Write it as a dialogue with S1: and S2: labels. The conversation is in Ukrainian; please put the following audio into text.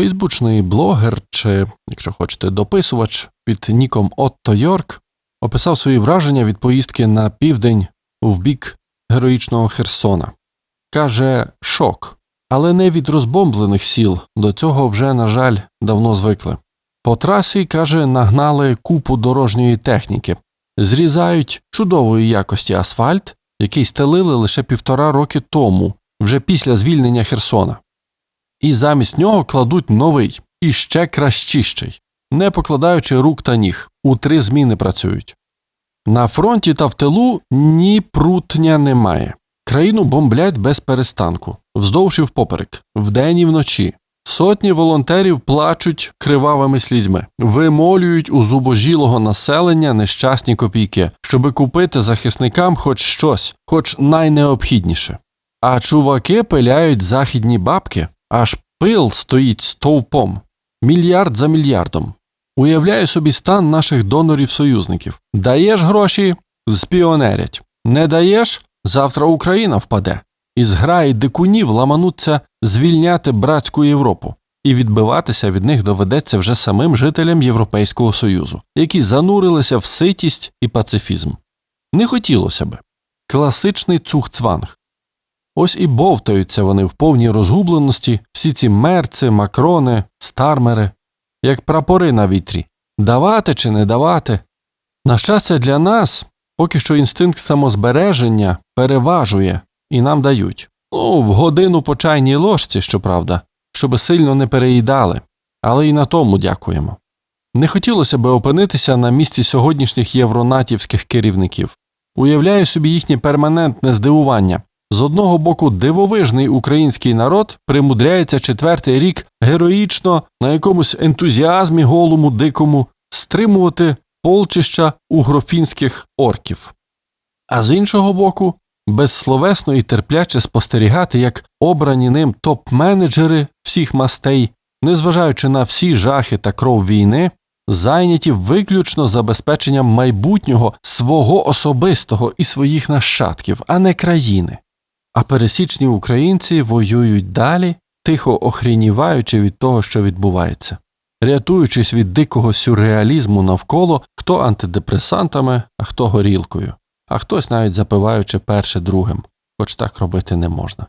S1: Фейсбучний блогер чи, якщо хочете, дописувач під ніком Отто Йорк описав свої враження від поїздки на південь в бік героїчного Херсона. Каже, шок, але не від розбомблених сіл, до цього вже, на жаль, давно звикли. По трасі, каже, нагнали купу дорожньої техніки, зрізають чудової якості асфальт, який стелили лише півтора роки тому, вже після звільнення Херсона. І замість нього кладуть новий, і ще кращищий, не покладаючи рук та ніг, у три зміни працюють. На фронті та в тилу ні прутня немає. Країну бомблять без перестанку, вздовж і впоперек, вдень і вночі. Сотні волонтерів плачуть кривавими слізьми, вимолюють у зубожілого населення нещасні копійки, щоби купити захисникам хоч щось, хоч найнеобхідніше. А чуваки пиляють західні бабки, аж пил стоїть стовпом, мільярд за мільярдом. Уявляю собі стан наших донорів-союзників. Даєш гроші спіонерять. Не даєш завтра Україна впаде. І зграї дикунів ламануться звільняти братську Європу, і відбиватися від них доведеться вже самим жителям Європейського Союзу, які занурилися в ситість і пацифізм. Не хотілося би. Класичний цухцванг. Ось і бовтаються вони в повній розгубленості, всі ці мерци, макрони, стармери, як прапори на вітрі. Давати чи не давати. На щастя, для нас поки що інстинкт самозбереження переважує і нам дають. Ну, в годину по чайній ложці, щоправда, щоби сильно не переїдали, але і на тому дякуємо. Не хотілося би опинитися на місці сьогоднішніх євронатівських керівників. Уявляю собі їхнє перманентне здивування. З одного боку, дивовижний український народ примудряється четвертий рік героїчно на якомусь ентузіазмі голому дикому стримувати полчища угрофінських орків. А з іншого боку, безсловесно і терпляче спостерігати, як обрані ним топ-менеджери всіх мастей, незважаючи на всі жахи та кров війни, зайняті виключно забезпеченням майбутнього свого особистого і своїх нащадків, а не країни. А пересічні українці воюють далі, тихо охрініваючи від того, що відбувається, рятуючись від дикого сюрреалізму навколо, хто антидепресантами, а хто горілкою, а хтось навіть запиваючи перше другим, хоч так робити не можна.